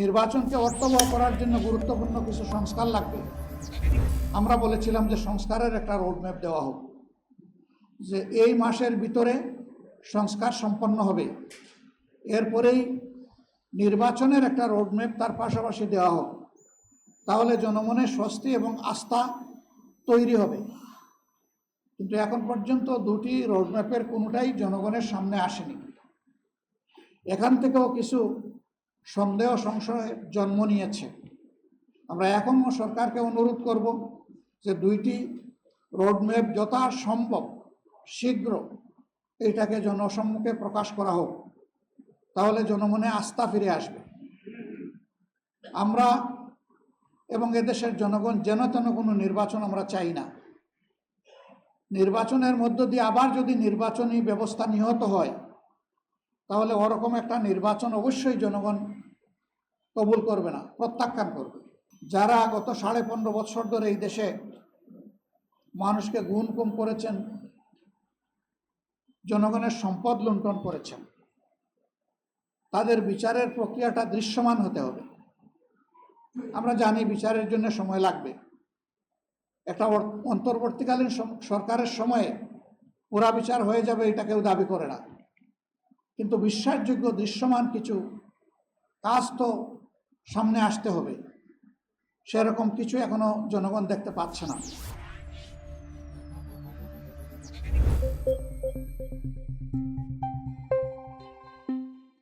নির্বাচনকে অর্থবহ করার জন্য গুরুত্বপূর্ণ কিছু সংস্কার লাগবে। আমরা বলেছিলাম যে সংস্কারের একটা রোডম্যাপ দেওয়া হোক, যে এই মাসের ভিতরে সংস্কার সম্পন্ন হবে। এরপরেই নির্বাচনের একটা রোডম্যাপ তার পাশাপাশি দেওয়া হোক, তাহলে জনমনের স্বস্তি এবং আস্থা তৈরি হবে। কিন্তু এখন পর্যন্ত দুটি রোডম্যাপের কোনোটাই জনগণের সামনে আসেনি। এখান থেকেও কিছু সন্দেহ সংশয় জন্ম নিয়েছে। আমরা এখনও সরকারকে অনুরোধ করব যে দুইটি রোডম্যাপ যথা সম্ভব শীঘ্র এটাকে জনসম্মুখে প্রকাশ করা হোক, তাহলে জনমনে আস্থা ফিরে আসবে। আমরা এবং এদেশের জনগণ যেন তেন কোনো নির্বাচন আমরা চাই না। নির্বাচনের মধ্য দিয়ে আবার যদি নির্বাচনী ব্যবস্থা নিহত হয়, তাহলে ওরকম একটা নির্বাচন অবশ্যই জনগণ কবুল করবে না, প্রত্যাখ্যান করবে। যারা গত সাড়ে পনেরো বছর ধরে এই দেশে মানুষকে গুণ কম করেছেন, জনগণের সম্পদ লুণ্ঠন করেছেন, তাদের বিচারের প্রক্রিয়াটা দৃশ্যমান হতে হবে। আমরা জানি বিচারের জন্য সময় লাগবে। একটা অন্তর্বর্তীকালীন সরকারের সময়ে পুরা বিচার হয়ে যাবে এটা কেউ দাবি করে না। কিন্তু বিশ্বাসযোগ্য, দৃশ্যমান কিছু কাজ তো সামনে আসতে হবে। সেরকম কিছু এখনও জনগণ দেখতে পাচ্ছে না।